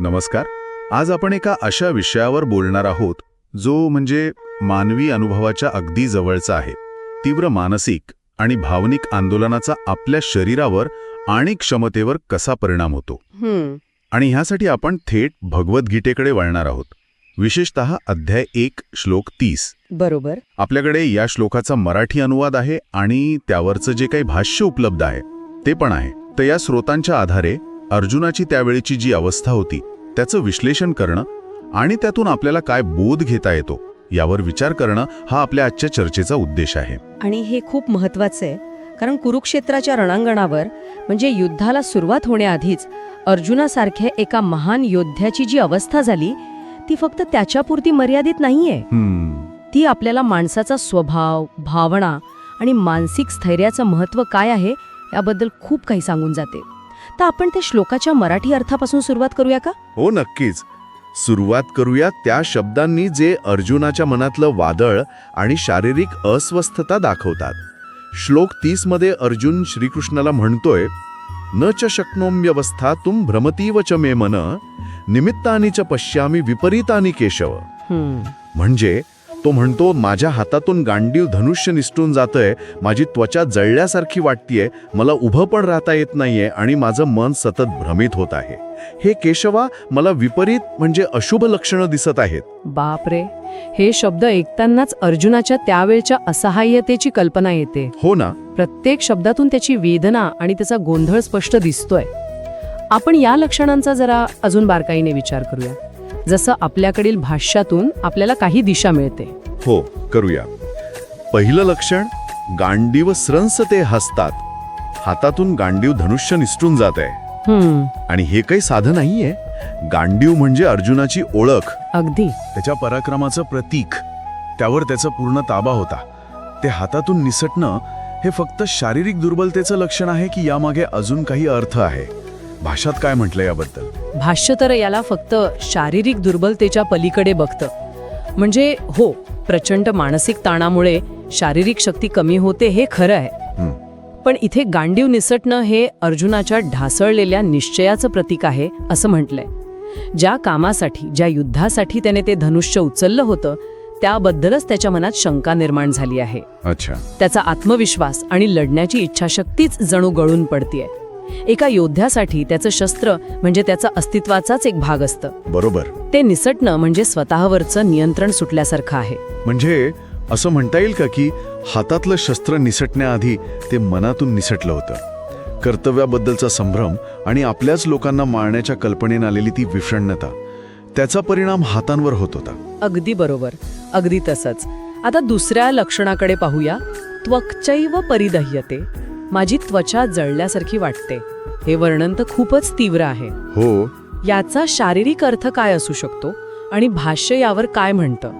नमस्कार. आज आपण एका अशा विषयावर बोलणार आहोत जो म्हणजे मानवी अनुभवाच्या अगदी जवळचा आहे. तीव्र मानसिक आणि भावनिक आंदोलनाचा आपल्या शरीरावर आणि क्षमतेवर कसा परिणाम होतो? आणि ह्यासाठी आपण थेट भगवद्गीतेकडे वळणार आहोत. विशेषत अध्याय एक श्लोक तीस. बरोबर. आपल्याकडे या श्लोकाचा मराठी अनुवाद आहे आणि त्यावरचं जे काही भाष्य उपलब्ध आहे ते पण आहे. तर या स्रोतांच्या आधारे अर्जुनाची त्यावेळीची जी अवस्था होती त्याचं विश्लेषण करणं आणि त्यातून आपल्याला काय बोध घेता येतो यावर विचार करणं हा आपल्या आजच्या चर्चेचा उद्देश आहे. आणि हे खूप महत्वाचं आहे कारण कुरुक्षेत्राच्या रणांगणावर म्हणजे युद्धाला सुरुवात होण्याआधीच अर्जुनासारख्या एका महान योद्ध्याची जी अवस्था झाली ती फक्त त्याच्यापुरती मर्यादित नाहीये. ती आपल्याला माणसाचा स्वभाव भावना आणि मानसिक स्थैर्याचं महत्त्व काय आहे याबद्दल खूप काही सांगून जाते. तर आपण त्या श्लोकाच्या मराठी अर्थापासून सुरुवात करूया का? हो नक्कीच. सुरुवात करूया त्या शब्दांनी जे अर्जुनाच्या मनातलं वादळ आणि शारीरिक अस्वस्थता दाखवतात. श्लोक तीसमध्ये अर्जुन श्रीकृष्णाला म्हणतोय न च शक्नोम्यवस्था तुम भ्रमतीव च मे मन निमित्तानी च पश्यामी विपरीतानी केशव. म्हणजे तो म्हणतो माझ्या हातातून गांडीव धनुष्य निसटून जातंय माझी त्वचा जळल्यासारखी वाटतीये मला उभं पण राहता येत नाहीये आणि माझं मन सतत भ्रमित होत आहे. हे केशवा मला विपरीत म्हणजे अशुभ लक्षणं दिसत आहेत. बापरे हे शब्द ऐकतानाच अर्जुनाच्या त्यावेळच्या असहाय्यतेची कल्पना येते. हो ना. प्रत्येक शब्दातून त्याची वेदना आणि त्याचा गोंधळ स्पष्ट दिसतोय. आपण या लक्षणांचा जरा अजून बारकाईने विचार करूया. जसं आपल्याकडील भाष्यातून आपल्याला काही दिशा मिळते. हो करूया. पहिलं लक्षण गांडीव स्रंस ते हसतात. हातातून गांडीव धनुष्य निसटून जात आहे आणि हे काही साधं नाहीये. गांडीव म्हणजे अर्जुनाची ओळख. अगदी. त्याच्या पराक्रमाचं प्रतीक. त्यावर त्याचा पूर्ण ताबा होता. ते हातातून निसटणं हे फक्त शारीरिक दुर्बलतेचं लक्षण आहे की यामागे अजून काही अर्थ आहे. भाषात काय म्हटलं याबद्दल? भाष्य तर याला फक्त शारीरिक दुर्बलतेच्या पलीकडे बघतं. म्हणजे हो प्रचंड मानसिक ताणामुळे शारीरिक शक्ती कमी होते हे खरं आहे. पण इथे गांडीव निसटणं हे अर्जुनाच्या ढासळलेल्या निश्चयाचं प्रतीक आहे असं म्हटलंय. ज्या कामासाठी ज्या युद्धासाठी त्याने ते धनुष्य उचललं होतं त्याबद्दलच त्याच्या मनात शंका निर्माण झाली आहे. अच्छा. त्याचा आत्मविश्वास आणि लढण्याची इच्छाशक्तीच जणू गळून पडतीये. एका योद्ध्यासाठी त्याचं शस्त्र म्हणजे त्याचा अस्तित्वाचाच एक भाग असतं. बरोबर. ते निसटणं म्हणजे स्वतःवरचं नियंत्रण सुटल्यासारखं आहे. म्हणजे असं म्हणता येईल का की हातातलं शस्त्र निसटण्याआधी ते मनातून निसटलं होतं? कर्तव्याबद्दलचा संभ्रम आणि आपल्याच लोकांना मारण्याच्या कल्पनेने आलेली ती विषण्णता त्याचा परिणाम हातांवर होत होता. अगदी बरोबर. अगदी तसंच. आता दुसऱ्या लक्षणाकडे पाहूया. त्वक्चैव परिदह्यते. माझी त्वचा जळल्यासारखी वाटते. हे वर्णन तर खूपच तीव्र आहे. हो. याचा शारीरिक अर्थ काय असू शकतो? आणि भाष्य यावर काय म्हणतं?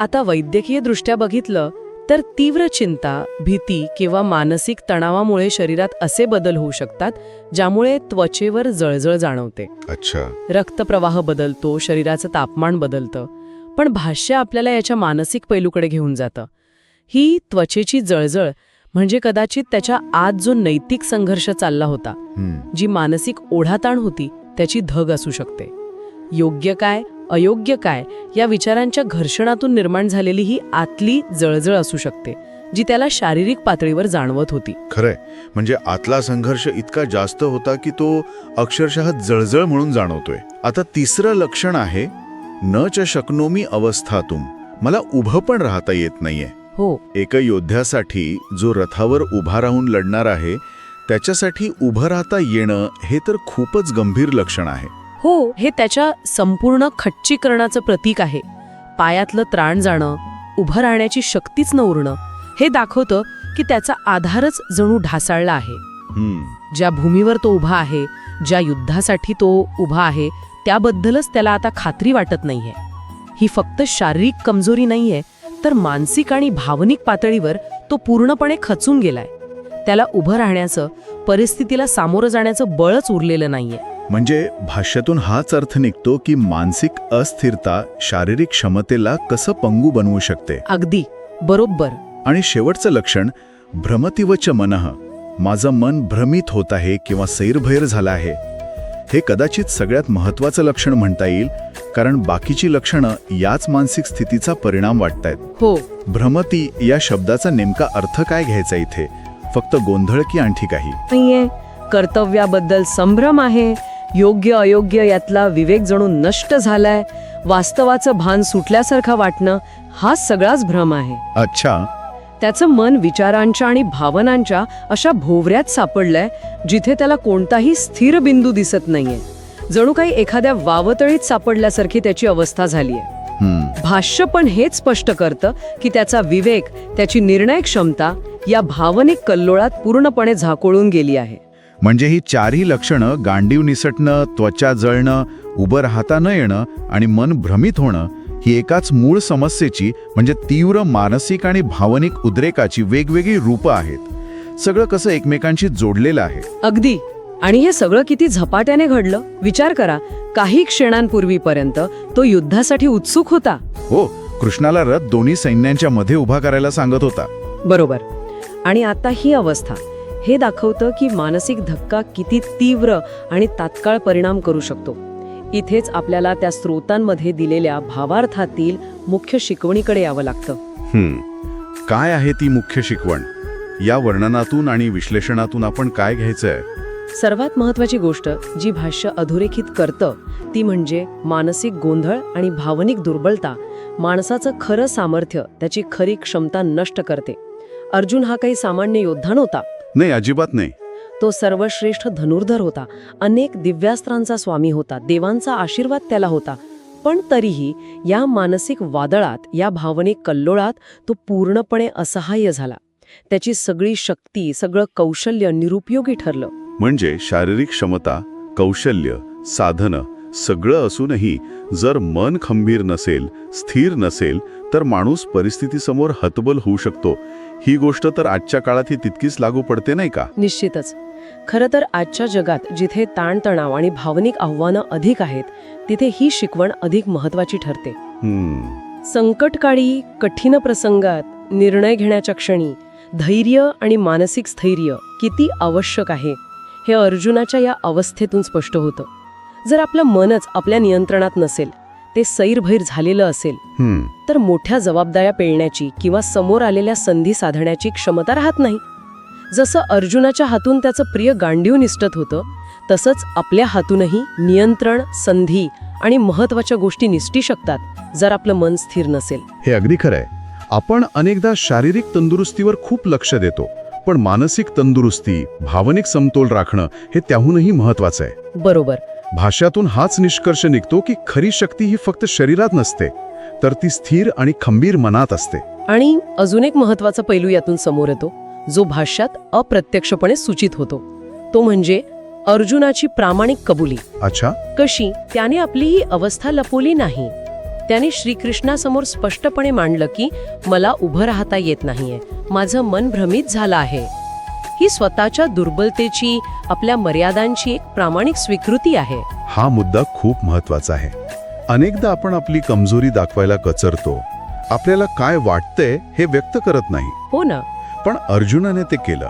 आता वैद्यकीय दृष्ट्या बघितलं तर तीव्र चिंता भीती किंवा मानसिक तणावामुळे शरीरात असे बदल होऊ शकतात ज्यामुळे त्वचेवर जळजळ जाणवते. अच्छा. रक्तप्रवाह बदलतो शरीराचं तापमान बदलतं. पण भाष्य आपल्याला याच्या मानसिक पैलूकडे घेऊन जातं. ही त्वचेची जळजळ म्हणजे कदाचित त्याच्या आत जो नैतिक संघर्ष चालला होता जी मानसिक ओढाताण होती त्याची धग असू शकते. योग्य काय अयोग्य काय या विचारांच्या घर्षणातून निर्माण झालेली ही आतली जळजळ असू शकते जी त्याला शारीरिक पातळीवर जाणवत होती. खरंय. म्हणजे आतला संघर्ष इतका जास्त होता की तो अक्षरशः जळजळ म्हणून जाणवतोय. आता तिसरं लक्षण आहे न च शक्नोमी अवस्थातून मला उभं पण राहता येत नाहीये. हो. एका योद्ध्यासाठी जो रथावर उभा राहून लढणार आहे त्याच्यासाठी उभं राहता येणं हे तर खूपच गंभीर लक्षण आहे. हो हे त्याच्या संपूर्ण खच्चीकरणाचं प्रतीक आहे. पायातलं त्राण जाणं उभं राहण्याची शक्तीच न उरणं हे दाखवतं की त्याचा आधारच जणू ढासाळला आहे. हम्म. ज्या भूमीवर तो उभा आहे ज्या युद्धासाठी तो उभा आहे त्याबद्दलच त्याला आता खात्री वाटत नाहीये. ही फक्त शारीरिक कमजोरी नाहीये तर मानसिक आणि भावनिक पातळीवर तो पूर्णपणे खचून गेलाय. त्याला उभं राहण्याचं परिस्थितीला सामोरं जाण्याचं बळच उरलेलं नाहीये. म्हणजे भाष्यातून हाच अर्थ निघतो की मानसिक अस्थिरता शारीरिक क्षमतेला कसं पंगू बनवू शकते? अगदी. बरोबर. आणि शेवटचं लक्षण भ्रमतिवच मनः. माझं मन भ्रमित होत आहे किंवा सैरभैर झालं आहे. हे कदाचित सगळ्यात महत्वाचं लक्षण म्हणता येईल कारण बाकीची लक्षणं याच मानसिक स्थितीचा परिणाम वाटतायत. हो. भ्रमती या शब्दाचा नेमका अर्थ काय घ्यायचा इथे? फक्त गोंधळ की आणखी काही? नाहीये. कर्तव्याबद्दल संभ्रम आहे. योग्य अयोग्य यातला विवेक जणू नष्ट झालाय. वास्तवाचं भान सुटल्यासारखं वाटणं हा सगळाच भ्रम आहे. अच्छा. त्याचं मन विचारांच्या आणि भावनांच्या अशा भोवऱ्यात सापडलंय जिथे त्याला कोणताही स्थिर बिंदू दिसत नाहीये. जणू काही एखाद्या वावतळीत सापडल्यासारखी त्याची अवस्था झालीय. हम्म. भाष्य पण हेच स्पष्ट करतं की त्याचा विवेक त्याची निर्णय क्षमता या भावनिक कल्लोळात पूर्णपणे झाकोळून गेली आहे. म्हणजे ही चारही लक्षणं गांडीव निसटणं त्वचा जळणं उभं राहता न येणं आणि मन भ्रमित होणं ही एकाच मूळ समस्येची म्हणजे तीव्र मानसिक आणि भावनिक उद्रेकाची वेगवेगळी रूपं आहेत. सगळं कसं एकमेकांशी जोडलेलं आहे? अगदी. आणि हे सगळं किती झपाट्याने घडलं? विचार करा. काही क्षणांपूर्वीपर्यंत तो युद्धासाठी उत्सुक होता. हो कृष्णाला रथ दोन्ही सैन्यांच्या मध्ये उभा करायला सांगत होता. बरोबर. आणि आता ही अवस्था. हे दाखवतं की मानसिक धक्का किती तीव्र आणि तात्काळ परिणाम करू शकतो. इथेच आपल्याला त्या स्रोतांमध्ये दिलेल्या भावार्थातील मुख्य शिकवणीकडे यावं लागतं. काय आहे ती मुख्य शिकवण? या वर्णनातून आणि विश्लेषणातून आपण काय घ्यायचंय? सर्वात महत्वाची गोष्ट जी भाष्य अधोरेखित करतं ती म्हणजे मानसिक गोंधळ आणि भावनिक दुर्बलता. माणसाचं खरं सामर्थ्य त्याची खरी क्षमता नष्ट करते. अर्जुन हा काही सामान्य योद्धा नव्हता. नाही अजिबात नाही. तो सर्वश्रेष्ठ धनुर्धर होता. अनेक दिव्यास्त्रांचा स्वामी होता. देवांचा आशीर्वाद त्याला होता. पण तरीही या मानसिक वादळात या भावनिक कल्लोळात तो पूर्णपणे असहाय्य झाला. त्याची सगळी शक्ती सगळं कौशल्य निरुपयोगी ठरलं. म्हणजे शारीरिक क्षमता कौशल्य साधनं सगळं असूनही जर मन खंबीर नसेल स्थिर नसेल तर माणूस परिस्थितीसमोर हतबल होऊ शकतो. ही गोष्ट तर आजच्या काळात ही तितकीच लागू पडते नाही का? निश्चितच. खरं तर आजच्या जगात जिथे ताणतणाव आणि भावनिक आव्हानं अधिक आहेत तिथे ही शिकवण अधिक महत्वाची ठरते. संकटकाळी कठीण प्रसंगात निर्णय घेण्याच्या क्षणी धैर्य आणि मानसिक स्थैर्य किती आवश्यक आहे? हे अर्जुनाच्या या अवस्थेतून स्पष्ट होतं. जर आपलं मनच आपल्या नियंत्रणात नसेल ते सैरभैर झालेलं असेल तर मोठ्या जबाबदाऱ्या पेलण्याची किंवा समोर आलेल्या संधी साधण्याची क्षमता राहत नाही. जसं अर्जुनाच्या हातून त्याचं प्रिय गांडीव निष्ठत होतं तसंच आपल्या हातूनही नियंत्रण संधी आणि महत्त्वाच्या गोष्टी निष्ठी शकतात जर आपलं मन स्थिर नसेल. हे अगदी खरंय. आपण अनेकदा शारीरिक तंदुरुस्तीवर खूप लक्ष देतो. पण मानसिक तंदुरुस्ती भावनिक समतोल राखणं हे त्याहूनही महत्वाचं आहे. बरोबर. भाष्यातून हाच निष्कर्ष निघतो की खरी शक्ती ही फक्त शरीरात नसते तर ती स्थिर आणि खंबीर मनात असते. आणि अजून एक महत्त्वाचा पैलू यातून समोर येतो जो भाष्यात अप्रत्यक्षपणे सूचित होतो. तो म्हणजे अर्जुनाची प्रामाणिक कबुली. अच्छा. कशी? त्याने आपली ही अवस्था लपवली नाही. त्याने श्रीकृष्णासमोर स्पष्टपणे मांडलं की मला उभं राहता येत नाहीये. माझं मन भ्रमित झालं आहे. ही स्वतःच्या दुर्बलतेची आपल्या मर्यादांची एक प्रामाणिक स्वीकृती आहे. हा मुद्दा खूप महत्त्वाचा आहे. अनेकदा आपण आपली कमजोरी दाखवायला कचरतो. आपल्याला काय वाटतंय हे व्यक्त करत नाही. हो ना. पण अर्जुनाने ते केलं.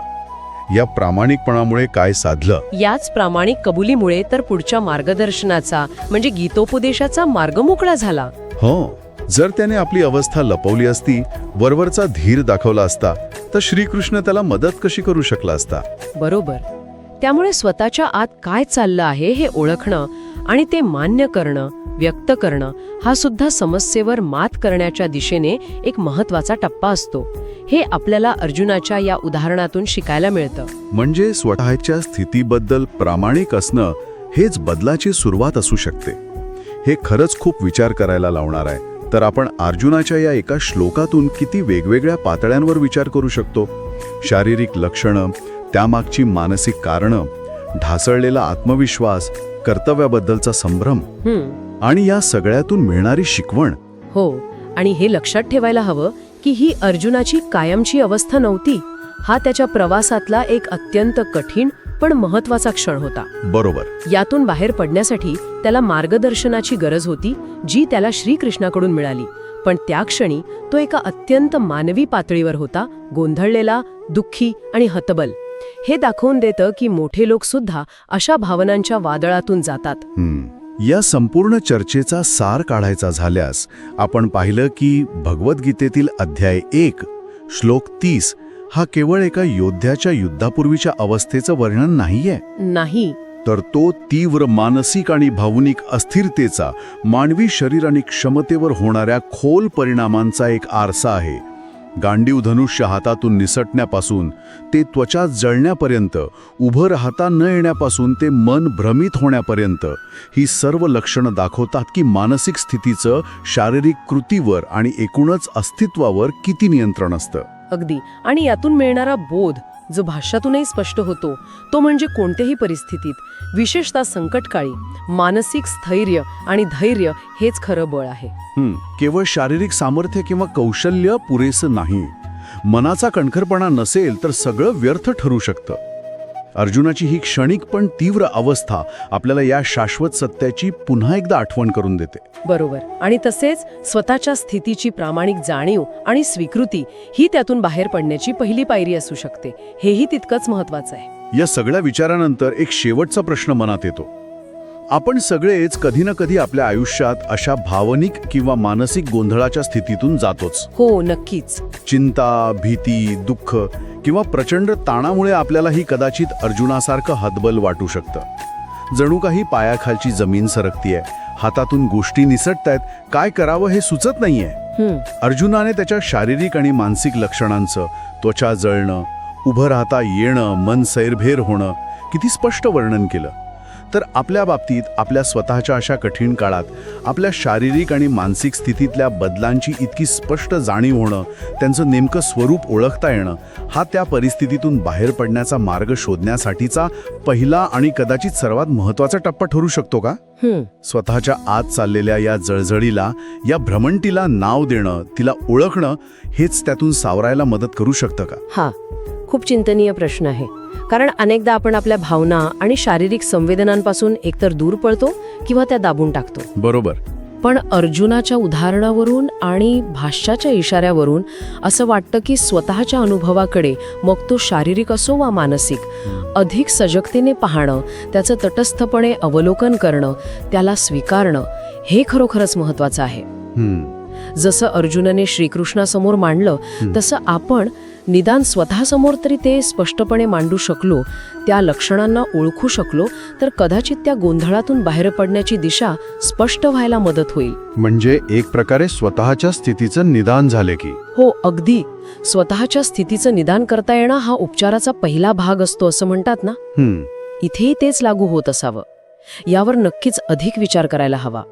या प्रामाणिकपणामुळे काय साधलं? याच प्रामाणिक कबुलीमुळे तर पुढच्या मार्गदर्शनाचा म्हणजे गीतोपदेशाचा मार्ग मोकळा झाला. हो. जर त्याने आपली अवस्था लपवली असती वरवरचा धीर दाखवला असता तर श्रीकृष्ण त्याला मदत कशी करू शकला असता? बरोबर. त्यामुळे स्वतःच्या आत काय चाललं आहे हे ओळखणं आणि ते मान्य करणं व्यक्त करणं हा सुद्धा समस्येवर मात करण्याच्या दिशेने एक महत्त्वाचा टप्पा असतो. हे आपल्याला अर्जुनाच्या या उदाहरणातून शिकायला मिळतं. म्हणजे स्वतःच्या स्थितीबद्दल प्रामाणिक असणं हेच बदलाची सुरुवात असू शकते. हे खरंच खूप विचार करायला लावणार आहे. तर आपण अर्जुनाच्या या एका श्लोकातून किती वेगवेगळ्या पातळ्यांवर विचार करू शकतो? शारीरिक लक्षणं त्यामागची मानसिक कारणं ढासळलेला आत्मविश्वास कर्तव्याबद्दलचा संभ्रम आणि या सगळ्यातून मिळणारी शिकवण. हो आणि हे लक्षात ठेवायला हवं की ही अर्जुनाची कायमची अवस्था नव्हती. हा त्याच्या प्रवासातला एक अत्यंत कठीण पण महत्त्वाचा क्षण होता. बरोबर. यातून बाहेर पडण्यासाठी त्याला मार्गदर्शनाची गरज होती जी त्याला श्रीकृष्णाकडून मिळाली. पण त्या क्षणी तो एका अत्यंत मानवी पातळीवर होता गोंधळलेला दुःखी आणि हतबल. हे दाखवून देतं की मोठे लोक सुद्धा अशा भावनांच्या वादळातून जातात. या संपूर्ण चर्चेचा सार काढायचा झाल्यास आपण पाहिलं की भगवद्गीतेतील अध्याय एक श्लोक तीस हा केवळ एका योद्ध्याच्या युद्धापूर्वीच्या अवस्थेचं वर्णन नाहीये. नाही. तर तो तीव्र मानसिक आणि भावनिक अस्थिरतेचा मानवी शरीर आणि क्षमतेवर होणाऱ्या खोल परिणामांचा एक आरसा आहे. गांडीव धनुष्य हातातून निसटण्यापासून ते त्वचा जळण्यापर्यंत उभं राहता न येण्यापासून ते मन भ्रमित होण्यापर्यंत ही सर्व लक्षणं दाखवतात की मानसिक स्थितीचं शारीरिक कृतीवर आणि एकूणच अस्तित्वावर किती नियंत्रण असतं. अगदी. आणि यातून मिळणारा बोध जो भाष्यातूनही स्पष्ट होतो तो म्हणजे कोणत्याही परिस्थितीत. विशेषतः संकटकाळी मानसिक स्थैर्य आणि धैर्य हेच खरं बळ आहे. केवळ शारीरिक सामर्थ्य किंवा कौशल्य पुरेसं नाही. मनाचा कणखरपणा नसेल तर सगळं व्यर्थ ठरू शकतं. अर्जुनाची ही क्षणिक पण तीव्र अवस्था आपल्याला या शाश्वत सत्याची पुन्हा एकदा आठवण करून देते. बरोबर. आणि तसेच स्वतःच्या स्थितीची प्रामाणिक जाणीव आणि स्वीकृती ही त्यातून बाहेर पडण्याची पहिली पायरी असू शकते. हेही तितकंच महत्वाचं आहे. या सगळ्या विचारानंतर एक शेवटचा प्रश्न मनात येतो. आपण सगळेच कधी ना कधी आपल्या आयुष्यात अशा भावनिक किंवा मानसिक गोंधळाच्या स्थितीतून जातोच. हो नक्कीच. चिंता भीती दुःख किंवा प्रचंड ताणामुळे आपल्यालाही कदाचित अर्जुनासारखं हतबल वाटू शकतं. जणू काही पायाखालची जमीन सरकतीये हातातून गोष्टी निसटतायत काय करावं हे सुचत नाहीये. अर्जुनाने त्याच्या शारीरिक आणि मानसिक लक्षणांचं त्वचा जळणं उभं राहता येणं मन सैरभेर होणं किती स्पष्ट वर्णन केलं. तर आपल्या बाबतीत आपल्या स्वतःच्या अशा कठीण काळात आपल्या शारीरिक आणि मानसिक स्थितीतल्या बदलांची इतकी स्पष्ट जाणीव होणं त्यांचं नेमकं स्वरूप ओळखता येणं हा त्या परिस्थितीतून बाहेर पडण्याचा मार्ग शोधण्यासाठीचा पहिला आणि कदाचित सर्वात महत्त्वाचा टप्पा ठरू शकतो का? स्वतःच्या आत चाललेल्या या जळजळीला या भ्रमंतीला नाव देणं तिला ओळखणं हेच त्यातून सावरायला मदत करू शकतं का? हा. खूप चिंतनीय प्रश्न आहे. कारण अनेकदा आपण आपल्या भावना आणि शारीरिक संवेदनांपासून एकतर दूर पळतो किंवा त्या दाबून टाकतो. बरोबर. पण अर्जुनाच्या उदाहरणावरून आणि भाष्याच्या इशाऱ्यावरून असं वाटतं की स्वतःच्या अनुभवाकडे मग तो शारीरिक असो वा मानसिक अधिक सजगतेने पाहणं त्याचं तटस्थपणे अवलोकन करणं त्याला स्वीकारणं हे खरोखरच महत्वाचं आहे. जसं अर्जुनाने श्रीकृष्णासमोर मांडलं तसं आपण निदान स्वतःसमोर तरी ते स्पष्टपणे मांडू शकलो त्या लक्षणांना ओळखू शकलो तर कदाचित त्या गोंधळातून बाहेर पडण्याची दिशा स्पष्ट व्हायला मदत होईल. म्हणजे एक प्रकारे स्वतःच्या स्थितीचं निदान झाले की. हो अगदी. स्वतःच्या स्थितीचं निदान करता येणं हा उपचाराचा पहिला भाग असतो असं म्हणतात ना? इथेही तेच लागू होत असावं. यावर नक्कीच अधिक विचार करायला हवा.